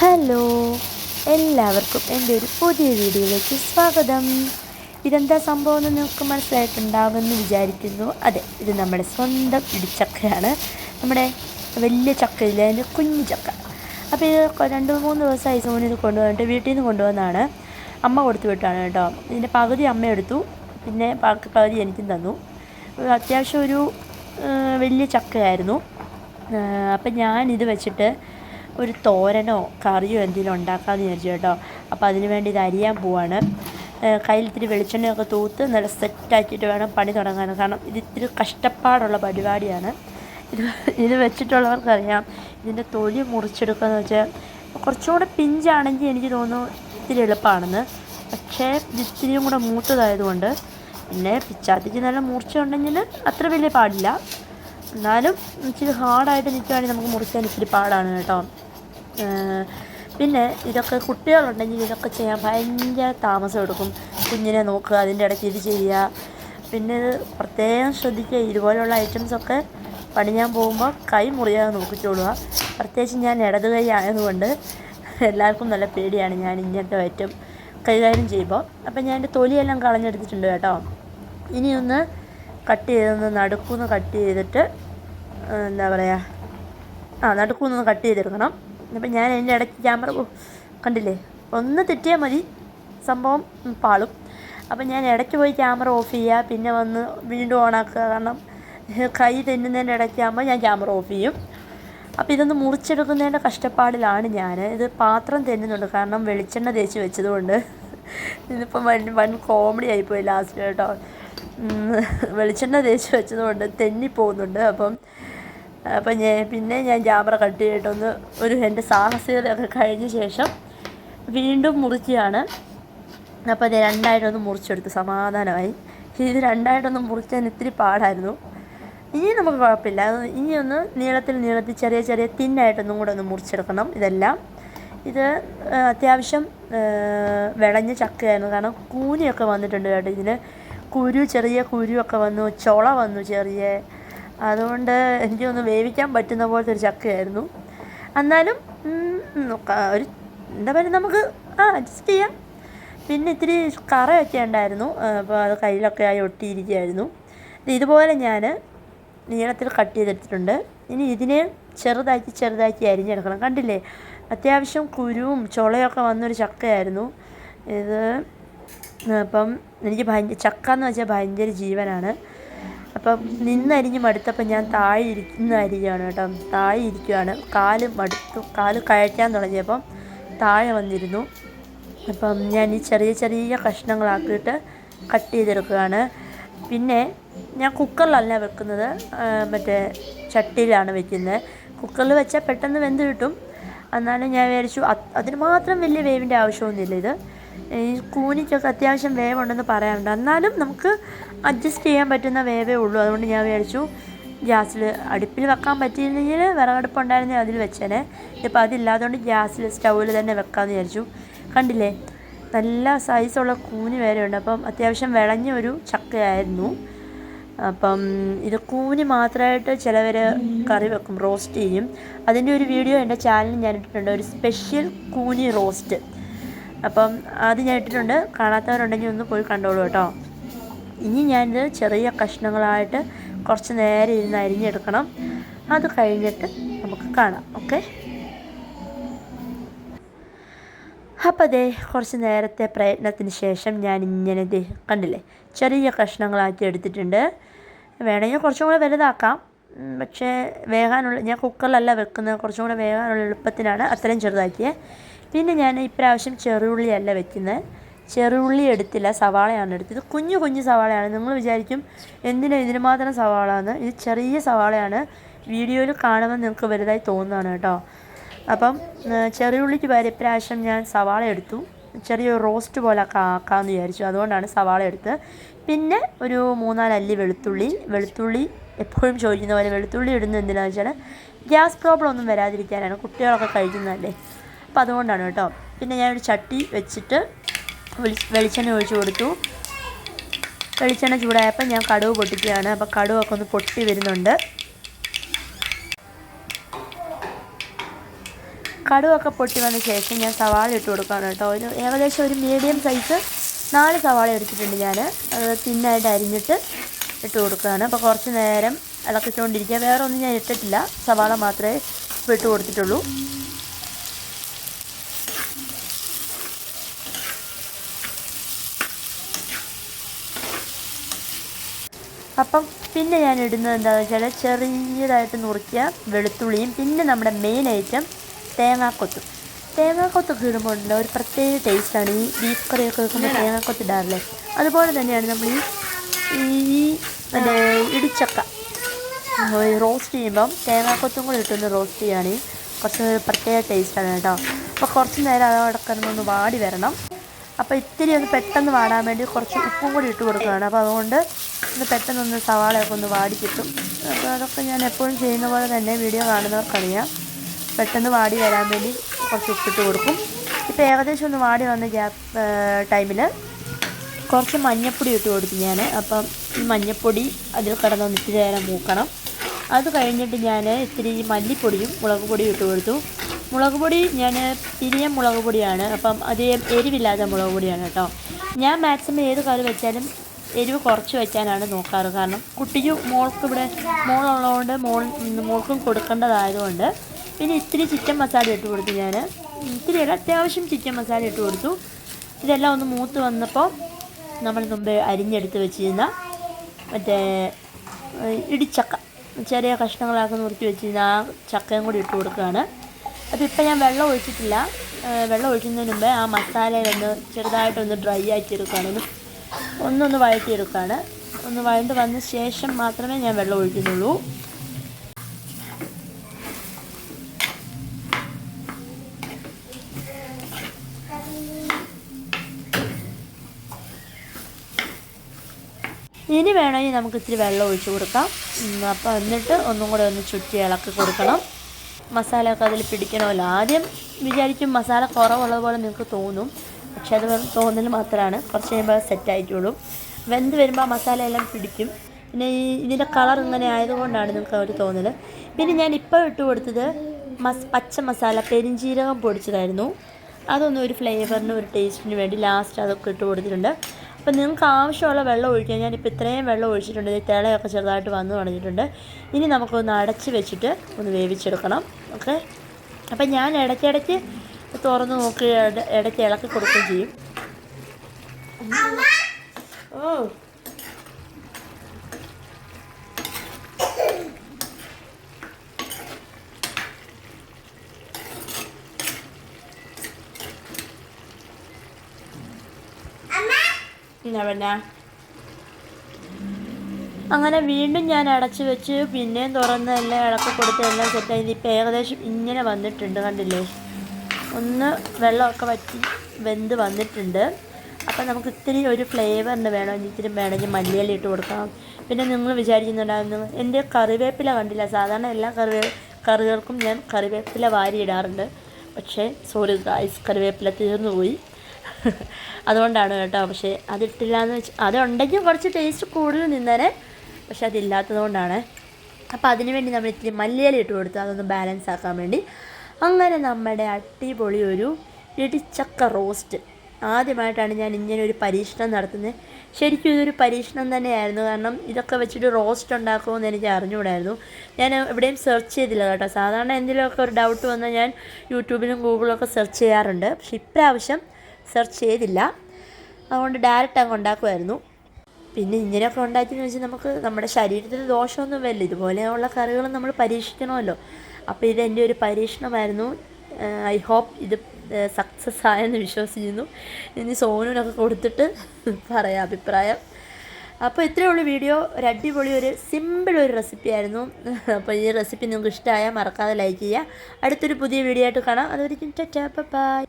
Hello എല്ലാവർക്കും എന്റെ ഒരു പുതിയ വീഡിയോയിലേക്ക് സ്വാഗതം. ഇതെന്താ സംഭവം എന്ന് നിങ്ങൾക്ക് മനസ്സിലായിട്ടുണ്ടാവുമെന്ന് വിചാരിക്കുന്നു. അതെ ഇത് നമ്മുടെ സ്വന്തം ഇടിച്ചക്കയാണ് നമ്മുടെ വലിയ ചക്കയില്ല അതിന്റെ കുഞ്ഞു ചക്ക. അപ്പോൾ ഇത് രണ്ട് മൂന്ന് ദിവസമായി ഇത് കൊണ്ടുവന്നിട്ട് വീട്ടിൽ നിന്ന് കൊണ്ടുവന്നാണ് അമ്മ കൊടുത്തു വിട്ടാണ് കേട്ടോ. ഇതിന്റെ പകുതി അമ്മ എടുത്തു. പിന്നെ പകുതി എനിക്കും തന്നു. അത്യാവശ്യം ഒരു വലിയ ചക്കയായിരുന്നു. അപ്പം ഞാനിത് വെച്ചിട്ട് ഒരു തോരനോ കറിയോ എന്തെങ്കിലും ഉണ്ടാക്കാമെന്ന് വിചാരിച്ചു കേട്ടോ. അപ്പോൾ അതിന് വേണ്ടി ഇത് അരിയാൻ പോവാണ്. കയ്യിൽ ഇത്തിരി വെളിച്ചെണ്ണയൊക്കെ തൂത്ത് നല്ല സെറ്റാക്കിയിട്ട് വേണം പണി തുടങ്ങാൻ. കാരണം ഇത് ഇത്തിരി കഷ്ടപ്പാടുള്ള പരിപാടിയാണ്. ഇത് ഇത് വെച്ചിട്ടുള്ളവർക്കറിയാം. ഇതിന്റെ തൊലി മുറിച്ചെടുക്കുകയെന്ന് വെച്ചാൽ കുറച്ചുകൂടെ പിഞ്ചാണെങ്കിൽ എനിക്ക് തോന്നുന്നു ഇത്തിരി എളുപ്പമാണെന്ന്. പക്ഷേ ഇത് ഇത്തിരിയും കൂടെ മൂത്തതായതുകൊണ്ട് പിന്നെ പിച്ചാത്തിക്ക് നല്ല മൂർച്ച ഉണ്ടെങ്കിൽ അത്ര വലിയ പാടില്ല. എന്നാലും ഇച്ചിരി ഹാർഡായിട്ട് നിൽക്കുകയാണെങ്കിൽ നമുക്ക് മുറിക്കാൻ ഇച്ചിരി പാടാണ് കേട്ടോ. പിന്നെ ഇതൊക്കെ കുട്ടികളുണ്ടെങ്കിൽ ഇതൊക്കെ ചെയ്യാൻ ഭയങ്കര താമസം എടുക്കും. കുഞ്ഞിനെ നോക്കുക അതിന്റെ ഇടയ്ക്ക് ഇത് ചെയ്യുക. പിന്നെ ഇത് പ്രത്യേകം ശ്രദ്ധിക്കുക. ഇതുപോലെയുള്ള ഐറ്റംസൊക്കെ പണിയാൻ പോകുമ്പോൾ കൈ മുറിയാതെ നോക്കിച്ചോളുക പ്രത്യേകിച്ച് ഞാൻ ഇടത് കൈ ആയതുകൊണ്ട് എല്ലാവർക്കും നല്ല പേടിയാണ് ഞാൻ ഇങ്ങനത്തെ ഐറ്റം കൈകാര്യം ചെയ്യുമ്പോൾ. അപ്പം ഞാൻ എന്റെ തൊലിയെല്ലാം കളഞ്ഞെടുത്തിട്ടുണ്ട് കേട്ടോ. ഇനിയൊന്ന് കട്ട് ചെയ്തൊന്ന് നടുക്കുന്ന് കട്ട് ചെയ്തിട്ട് എന്താ പറയുക ആ നടുക്കുന്ന് കട്ട് ചെയ്തെടുക്കണം. അപ്പം ഞാൻ അതിന്റെ ഇടയ്ക്ക് ക്യാമറ കണ്ടില്ലേ? ഒന്ന് തെറ്റിയാൽ മതി. സംഭവം പാളും. അപ്പം ഞാൻ ഇടയ്ക്ക് പോയി ക്യാമറ ഓഫ് ചെയ്യുക പിന്നെ വന്ന് വീണ്ടും ഓണാക്കുക കാരണം കൈ തെന്നുന്നതിന്റെ ഇടയ്ക്കാകുമ്പോൾ ഞാൻ ക്യാമറ ഓഫ് ചെയ്യും. അപ്പോൾ ഇതൊന്ന് മുറിച്ചെടുക്കുന്നതിന്റെ കഷ്ടപ്പാടിലാണ് ഞാൻ ഇത് പാത്രം തെന്നുന്നുണ്ട്. കാരണം വെളിച്ചെണ്ണ തേച്ച് വെച്ചതുകൊണ്ട്. ഇതിപ്പോൾ വൺ വൻ കോമഡി ആയിപ്പോയി ലാസ്റ്റ് കേട്ടോ. വെളിച്ചെണ്ണ തേച്ച് വെച്ചതുകൊണ്ട് തെന്നി പോകുന്നുണ്ട് അപ്പം അപ്പം ഞാൻ പിന്നെ ഞാൻ ക്യാമറ കട്ട് ചെയ്തിട്ടൊന്ന് ഒരു എന്റെ സാഹസികതയൊക്കെ കഴിഞ്ഞ ശേഷം വീണ്ടും മുറിക്കുകയാണ്. അപ്പോൾ അത് രണ്ടായിട്ടൊന്ന് മുറിച്ചെടുത്തു സമാധാനമായി. ഇത് രണ്ടായിട്ടൊന്ന് മുറിച്ചാൽ ഇത്തിരി പാടായിരുന്നു. ഇനി നമുക്ക് കുഴപ്പമില്ല. അത് ഇനി ഒന്ന് നീളത്തിൽ നീളത്തിൽ ചെറിയ ചെറിയ തിന്നായിട്ടൊന്നും കൂടെ ഒന്ന് മുറിച്ചെടുക്കണം ഇതെല്ലാം. ഇത് അത്യാവശ്യം വിളഞ്ഞ ചക്കയായിരുന്നു. കാരണം കൂനിയൊക്കെ വന്നിട്ടുണ്ട് കേട്ടോ ഇതിന്. കുരു ചെറിയ കുരുവൊക്കെ വന്നു ചുള വന്നു ചെറിയ അതുകൊണ്ട് എനിക്കൊന്ന് വേവിക്കാൻ പറ്റുന്ന പോലത്തെ ഒരു ചക്കയായിരുന്നു. എന്നാലും ഒരു എന്താ പറയുക നമുക്ക് ആ അഡ്ജസ്റ്റ് ചെയ്യാം. പിന്നെ ഇത്തിരി കറയൊക്കെ ഉണ്ടായിരുന്നു. അപ്പോൾ അത് കയ്യിലൊക്കെ ആയി ഒട്ടിയിരിക്കുകയായിരുന്നു. ഇതുപോലെ ഞാൻ നീളത്തിൽ കട്ട് ചെയ്തെടുത്തിട്ടുണ്ട്. ഇനി ഇതിനെ ചെറുതാക്കി ചെറുതാക്കി അരിഞ്ഞെടുക്കണം. കണ്ടില്ലേ? അത്യാവശ്യം കുരുവും ചുളയൊക്കെ വന്നൊരു ചക്കയായിരുന്നു. ഇത് അപ്പം എനിക്ക് ഭയങ്കര ചക്ക എന്ന് വെച്ചാൽ ഭയങ്കര ജീവനാണ്. അപ്പം നിന്നരിഞ്ഞ് മടുത്തപ്പം ഞാൻ താഴെ ഇരിക്കുന്ന അരിയാണ് കേട്ടോ. താഴെ ഇരിക്കുകയാണ് കാൽ മടുത്തു. കാൽ കയറ്റാൻ തുടങ്ങിയപ്പം താഴെ വന്നിരുന്നു. അപ്പം ഞാൻ ഈ ചെറിയ ചെറിയ കഷ്ണങ്ങളാക്കിയിട്ട് കട്ട് ചെയ്തെടുക്കുകയാണ്. പിന്നെ ഞാൻ കുക്കറിലല്ല വെക്കുന്നത്. മറ്റേ ചട്ടിയിലാണ് വെക്കുന്നത്. കുക്കറിൽ വെച്ചാൽ പെട്ടെന്ന് വെന്ത് കിട്ടും. എന്നാലും ഞാൻ വിചാരിച്ചു അത് അതിന് മാത്രം വലിയ വേവിന്റെ ആവശ്യമൊന്നുമില്ല ഇത്. ഈ കൂനിക്കൊക്കെ അത്യാവശ്യം വേവുണ്ടെന്ന് പറയാറുണ്ട്. എന്നാലും നമുക്ക് അഡ്ജസ്റ്റ് ചെയ്യാൻ പറ്റുന്ന വേവേ ഉള്ളൂ. അതുകൊണ്ട് ഞാൻ വിചാരിച്ചു ഗ്യാസിൽ അടുപ്പിൽ വെക്കാൻ പറ്റിയില്ലെങ്കിൽ വിറകടുപ്പുണ്ടായിരുന്നെങ്കിൽ അതിൽ വെച്ചേനെ. ഇതിപ്പോൾ അതില്ലാത്തതുകൊണ്ട് ഗ്യാസിൽ സ്റ്റൗവിൽ തന്നെ വെക്കാമെന്ന് വിചാരിച്ചു. കണ്ടില്ലേ? നല്ല സൈസുള്ള കൂനി വേറെയുണ്ട്. അപ്പം അത്യാവശ്യം വിളഞ്ഞ ഒരു ചക്കയായിരുന്നു. അപ്പം ഇത് കൂനി മാത്രമായിട്ട് ചിലവർ കറി വെക്കും റോസ്റ്റ് ചെയ്യും. അതിന്റെ ഒരു വീഡിയോ എന്റെ ചാനലിൽ ഞാൻ ഇട്ടിട്ടുണ്ട്. ഒരു സ്പെഷ്യൽ കൂനി റോസ്റ്റ് അപ്പം ആദ്യം ഞാൻ ഇട്ടിട്ടുണ്ട്. കാണാത്തവരുണ്ടെങ്കിൽ ഒന്ന് പോയി കണ്ടോളൂ കേട്ടോ. ഇനി ഞാനിത് ചെറിയ കഷ്ണങ്ങളായിട്ട് കുറച്ച് നേരം ഇരുന്ന് അരിഞ്ഞെടുക്കണം. അത് കഴിഞ്ഞിട്ട് നമുക്ക് കാണാം. ഓക്കെ? അപ്പോൾ അതേ കുറച്ച് നേരത്തെ പ്രയത്നത്തിന് ശേഷം ഞാൻ ഇങ്ങനെ ഇത് കണ്ടില്ലേ? ചെറിയ കഷ്ണങ്ങളാക്കി എടുത്തിട്ടുണ്ട്. വേണമെങ്കിൽ കുറച്ചും കൂടെ വലുതാക്കാം. പക്ഷേ വേകാനുള്ള ഞാൻ കുക്കറിലല്ല വെക്കുന്നത്. കുറച്ചും കൂടെ വേകാനുള്ള എളുപ്പത്തിനാണ് അത്രയും ചെറുതാക്കിയത് പിന്നെ ഞാൻ ഇപ്രാവശ്യം ചെറുള്ളിയല്ല വെക്കുന്നത്. ചെറുള്ളി എടുത്തില്ല സവാളയാണ് എടുത്തത്. കുഞ്ഞു കുഞ്ഞു സവാളയാണ്. നിങ്ങൾ വിചാരിക്കും എന്തിനാ ഇതിന് മാത്രം സവാള ഇത് ചെറിയ സവാളയാണ്. വീഡിയോയിൽ കാണുമ്പോൾ നിങ്ങൾക്ക് വലുതായി തോന്നുന്നതാണ് കേട്ടോ. അപ്പം ചെറിയുള്ളിക്ക് പകരം ഇപ്രാവശ്യം ഞാൻ സവാള എടുത്തു. ചെറിയ റോസ്റ്റ് പോലെ ആക്കാമെന്ന് വിചാരിച്ചു. അതുകൊണ്ടാണ് സവാള എടുത്തത്. പിന്നെ ഒരു മൂന്നാൽ അല്ലി വെളുത്തുള്ളി. വെളുത്തുള്ളി എപ്പോഴും ചോദിക്കുന്ന പോലെ വെളുത്തുള്ളി ഇടുന്നത് എന്തിനാണെന്ന് വെച്ചാൽ ഗ്യാസ് പ്രോബ്ലം ഒന്നും വരാതിരിക്കാനാണ്. കുട്ടികളൊക്കെ കഴിക്കുന്നതല്ലേ. അപ്പോൾ അതുകൊണ്ടാണ് കേട്ടോ. പിന്നെ ഞാനൊരു ചട്ടി വെച്ചിട്ട് വെളി വെളിച്ചെണ്ണ ഒഴിച്ചു കൊടുത്തു. വെളിച്ചെണ്ണ ചൂടായപ്പോൾ ഞാൻ കടുവ് പൊട്ടിക്കുകയാണ്. അപ്പോൾ കടുവൊക്കെ ഒന്ന് പൊട്ടി വരുന്നുണ്ട്. കടുവൊക്കെ പൊട്ടി വന്ന ശേഷം ഞാൻ സവാള ഇട്ട് കൊടുക്കുകയാണ് കേട്ടോ. ഒരു ഏകദേശം ഒരു മീഡിയം സൈസ് നാല് സവാള എടുത്തിട്ടുണ്ട് ഞാൻ അത് തിന്നായിട്ട് അരിഞ്ഞിട്ട് ഇട്ട് കൊടുക്കുകയാണ്. അപ്പോൾ കുറച്ച് നേരം ഇളക്കിച്ചുകൊണ്ടിരിക്കുക വേറെ ഒന്നും ഞാൻ ഇട്ടിട്ടില്ല. സവാള മാത്രമേ ഇട്ട് കൊടുത്തിട്ടുള്ളൂ. അപ്പം പിന്നെ ഞാൻ ഇടുന്നത് എന്താണെന്ന് വെച്ചാൽ ചെറിയതായിട്ട് നുറുക്കിയ വെളുത്തുള്ളിയും പിന്നെ നമ്മുടെ മെയിൻ ഐറ്റം തേങ്ങാക്കൊത്തും. തേങ്ങാക്കൊത്തൊക്കെ ഇടുമ്പോൾ ഉണ്ടല്ലോ ഒരു പ്രത്യേക ടേസ്റ്റാണ് ഈ ബീഫ് കറിയൊക്കെ വെക്കുമ്പോൾ തേങ്ങാക്കൊത്ത് ഇടാറില്ലേ? അതുപോലെ തന്നെയാണ് നമ്മൾ ഈ ഈ മറ്റേ ഇടിച്ചക്ക. റോസ്റ്റ് ചെയ്യുമ്പം തേങ്ങാക്കൊത്തും കൂടി ഇട്ടൊന്ന് റോസ്റ്റ് ചെയ്യുകയാണെങ്കിൽ കുറച്ച് പ്രത്യേക ടേസ്റ്റാണ് കേട്ടോ. അപ്പോൾ കുറച്ച് നേരം അതോടൊക്കെ ഒന്ന് വാടി വരണം. അപ്പോൾ ഇത്തിരി ഒന്ന് പെട്ടെന്ന് വാടാൻ വേണ്ടി കുറച്ച് ഉപ്പും കൂടി ഇട്ട് കൊടുക്കുകയാണ്. അപ്പോൾ അതുകൊണ്ട് ഒന്ന് പെട്ടെന്നൊന്ന് സവാളയൊക്കെ ഒന്ന് വാടി കിട്ടും. അപ്പോൾ അതൊക്കെ ഞാൻ എപ്പോഴും ചെയ്യുന്ന പോലെ തന്നെ വീഡിയോ കാണുന്നവർക്കറിയാം. പെട്ടെന്ന് വാടി വരാൻ വേണ്ടി കുറച്ച് ഉപ്പിട്ട് കൊടുക്കും. ഇപ്പോൾ ഏകദേശം ഒന്ന് വാടി വന്ന ഗ്യാപ്പ് ടൈമിൽ കുറച്ച് മഞ്ഞപ്പൊടി ഇട്ട് കൊടുത്തു ഞാൻ അപ്പം ഈ മഞ്ഞപ്പൊടി അതിൽ കിടന്നൊന്ന് ഇത്തിരി നേരം മൂക്കണം. അത് കഴിഞ്ഞിട്ട് ഞാൻ ഇത്തിരി മല്ലിപ്പൊടിയും മുളക് പൊടിയും ഇട്ട് കൊടുത്തു. മുളക് പൊടി ഞാൻ പിരിയം മുളക് പൊടിയാണ്. അപ്പം അധികം എരിവില്ലാത്ത മുളക് പൊടിയാണ് കേട്ടോ. ഞാൻ മാക്സിമം ഏത് കറി വെച്ചാലും എരിവ് കുറച്ച് വെക്കാനാണ് നോക്കാറ്. കാരണം കുട്ടിക്ക് മോൾക്ക് ഇവിടെ മോളുള്ളതുകൊണ്ട് മോൾ മോൾക്കും കൊടുക്കേണ്ടതായതുകൊണ്ട് പിന്നെ ഇത്തിരി ചിക്കൻ മസാല ഇട്ട് കൊടുത്തു ഞാൻ ഇത്തിരി അല്ല അത്യാവശ്യം ചിക്കൻ മസാല ഇട്ട് കൊടുത്തു. ഇതെല്ലാം ഒന്ന് മൂത്ത് വന്നപ്പോൾ നമ്മൾ മുമ്പ് അരിഞ്ഞെടുത്ത് വെച്ചിരുന്ന മറ്റേ ഇടിച്ചക്ക ചെറിയ കഷ്ണങ്ങളാക്കി നുറുക്കി വെച്ചിരുന്ന ആ ചക്കയും കൂടി ഇട്ട് കൊടുക്കുകയാണ്. അപ്പോൾ ഇപ്പം ഞാൻ വെള്ളം ഒഴിച്ചിട്ടില്ല. വെള്ളം ഒഴിക്കുന്നതിന് മുമ്പേ ആ മസാലയിലൊന്ന് ചെറുതായിട്ടൊന്ന് ഡ്രൈ ആക്കി എടുക്കുകയാണ്. ഒന്ന് ഒന്നൊന്ന് വഴറ്റിയെടുക്കുകയാണ്. ഒന്ന് വഴണ്ട് വന്ന ശേഷം മാത്രമേ ഞാൻ വെള്ളം ഒഴിക്കുന്നുള്ളൂ. ഇനി വേണമെങ്കിൽ നമുക്ക് ഇത്തിരി വെള്ളം ഒഴിച്ചു കൊടുക്കാം. അപ്പം എന്നിട്ട് ഒന്നും കൂടെ ഒന്ന് ചുറ്റി ഇളക്കി കൊടുക്കണം. മസാലയൊക്കെ അതിൽ പിടിക്കണമല്ലോ. ആദ്യം വിചാരിക്കും മസാല കുറവുള്ളത് പോലെ നിങ്ങൾക്ക് തോന്നും. പക്ഷേ അത് വെറും തോന്നൽ മാത്രമാണ്. കുറച്ച് കഴിയുമ്പോൾ സെറ്റ് ആയിട്ടുള്ളൂ വെന്ത് വരുമ്പോൾ മസാല എല്ലാം പിടിക്കും. പിന്നെ ഈ ഇതിന്റെ കളർ ഇങ്ങനെ ആയതുകൊണ്ടാണ് നിങ്ങൾക്ക് ഒരു തോന്നൽ പിന്നെ ഞാൻ ഇപ്പോൾ ഇട്ട് കൊടുത്തത് മസ് പച്ച മസാല പെരിഞ്ജീരകം പൊടിച്ചതായിരുന്നു. അതൊന്നും ഒരു ഫ്ലേവറിന് ഒരു ടേസ്റ്റിന് വേണ്ടി ലാസ്റ്റ് അതൊക്കെ ഇട്ട് കൊടുത്തിട്ടുണ്ട്. അപ്പം നിങ്ങൾക്ക് ആവശ്യമുള്ള വെള്ളം ഒഴിക്കാൻ ഞാനിപ്പോൾ ഇത്രയും വെള്ളം ഒഴിച്ചിട്ടുണ്ട്. ഇത് തിളയൊക്കെ ചെറുതായിട്ട് വന്നു തുടങ്ങിയിട്ടുണ്ട്. ഇനി നമുക്കൊന്ന് അടച്ച് വെച്ചിട്ട് ഒന്ന് വേവിച്ചെടുക്കണം. ഓക്കെ? അപ്പം ഞാൻ ഇടയ്ക്കിടയ്ക്ക് തുറന്ന് നോക്കി ഇട- ഇടയ്ക്ക് ഇളക്കി കൊടുക്കുകയും ചെയ്യും. ഓ. പിന്നെ അങ്ങനെ വീണ്ടും ഞാൻ അടച്ചു വെച്ച് പിന്നെയും തുറന്ന് എല്ലാം ഇളക്കി കൊടുത്ത് എല്ലാം സെറ്റായി ഇതിപ്പോൾ ഏകദേശം ഇങ്ങനെ വന്നിട്ടുണ്ട് കണ്ടില്ലേ? ഒന്ന് വെള്ളമൊക്കെ വറ്റി വെന്ത് വന്നിട്ടുണ്ട്. അപ്പം നമുക്ക് ഇത്തിരി ഒരു ഫ്ലേവറിന് വേണമെങ്കിൽ ഇത്തിരി വേണമെങ്കിൽ മല്ലിയില ഇട്ട് കൊടുക്കാം പിന്നെ നിങ്ങൾ വിചാരിക്കുന്നുണ്ടാകുന്നു എന്റെ കറിവേപ്പില കണ്ടില്ല. സാധാരണ എല്ലാ കറിവേ കറികൾക്കും ഞാൻ കറിവേപ്പില വാരി ഇടാറുണ്ട് പക്ഷേ സോറി ഗായ്സ് കറിവേപ്പില തീർന്നു പോയി അതുകൊണ്ടാണ് കേട്ടോ. പക്ഷേ അതിട്ടില്ല എന്ന് വെച്ച് അതുണ്ടെങ്കിൽ കുറച്ച് ടേസ്റ്റ് കൂടുതൽ നിന്നേനെ പക്ഷെ അതില്ലാത്തത് കൊണ്ടാണ് അപ്പോൾ അതിന് വേണ്ടി നമ്മൾ ഇത്തിരി മല്ലിയില ഇട്ട് കൊടുത്തു. അതൊന്ന് ബാലൻസ് ആക്കാൻ വേണ്ടി. അങ്ങനെ നമ്മുടെ അടിപൊളി ഒരു ഇടിച്ചക്ക റോസ്റ്റ് ആദ്യമായിട്ടാണ് ഞാൻ ഇങ്ങനെ ഒരു പരീക്ഷണം നടത്തുന്നത്. ശരിക്കും ഇതൊരു പരീക്ഷണം തന്നെയായിരുന്നു. കാരണം ഇതൊക്കെ വെച്ചിട്ട് റോസ്റ്റ് ഉണ്ടാക്കുമെന്ന് എനിക്ക് അറിഞ്ഞുകൂടായിരുന്നു. ഞാൻ എവിടെയും സെർച്ച് ചെയ്തില്ല കേട്ടോ. സാധാരണ എന്തെങ്കിലുമൊക്കെ ഒരു ഡൗട്ട് വന്നാൽ ഞാൻ യൂട്യൂബിലും ഗൂഗിളിലൊക്കെ സെർച്ച് ചെയ്യാറുണ്ട്. പക്ഷെ ഇപ്രാവശ്യം സെർച്ച് ചെയ്തില്ല. അതുകൊണ്ട് ഡയറക്റ്റ് അങ്ങ് ഉണ്ടാക്കുമായിരുന്നു. പിന്നെ ഇങ്ങനെയൊക്കെ ഉണ്ടാക്കിയെന്ന് വെച്ചാൽ നമുക്ക് നമ്മുടെ ശരീരത്തിന് ദോഷമൊന്നും വരില്ല. ഇതുപോലെയുള്ള കറികൾ നമ്മൾ പരീക്ഷിക്കണമല്ലോ. അപ്പോൾ ഇതെന്റെ ഒരു പരീക്ഷണമായിരുന്നു. ഐ ഹോപ്പ് ഇത് സക്സസ് ആയെന്ന് വിശ്വസിക്കുന്നു. ഇനി സോനുവിനൊക്കെ കൊടുത്തിട്ട് പറയാം അഭിപ്രായം. അപ്പോൾ ഇത്രയേ ഉള്ളൂ വീഡിയോ. ഒരു അടിപൊളി ഒരു സിമ്പിൾ ഒരു റെസിപ്പി ആയിരുന്നു. അപ്പോൾ ഈ റെസിപ്പി നിങ്ങൾക്ക് ഇഷ്ടമായാൽ മറക്കാതെ ലൈക്ക് ചെയ്യുക. അടുത്തൊരു പുതിയ വീഡിയോ ആയിട്ട് കാണാം. അതുവരെയും ബൈ.